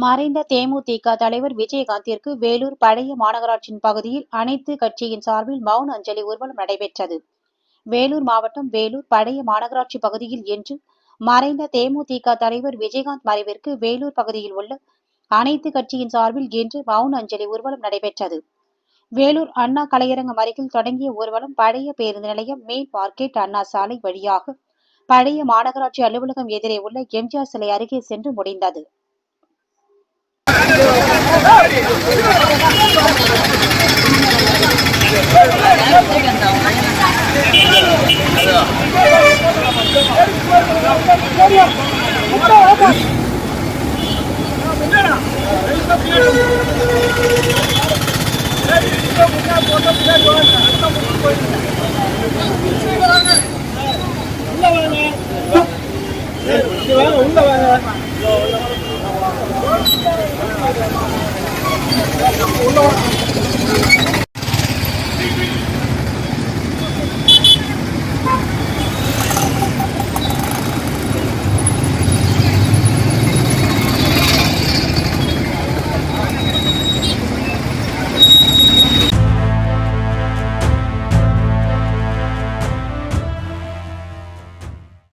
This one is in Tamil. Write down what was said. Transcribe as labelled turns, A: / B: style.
A: மறைந்த தேமுதிக தலைவர் விஜயகாந்திற்கு வேலூர் பழைய மாநகராட்சியின் பகுதியில் அனைத்து கட்சியின் சார்பில் மௌன அஞ்சலி ஊர்வலம் நடைபெற்றது. வேலூர் மாவட்டம் வேலூர் பழைய மாநகராட்சி பகுதியில் இன்று மறைந்த தேமுதிக தலைவர் விஜயகாந்த் மறைவிற்கு வேலூர் பகுதியில் உள்ள அனைத்து கட்சியின் சார்பில் இன்று மௌன அஞ்சலி ஊர்வலம் நடைபெற்றது. வேலூர் அண்ணா கலையரங்கம் அருகில் தொடங்கிய ஊர்வலம் பழைய பேருந்து நிலையம் மெயின் மார்க்கெட் அண்ணா சாலை வழியாக பழைய மாநகராட்சி அலுவலகம் எதிரே உள்ள எம்ஜிஆர் சிலை அருகே சென்று முடிந்தது.
B: உள்ள வாங்க உள்ள வாங்க 不弄。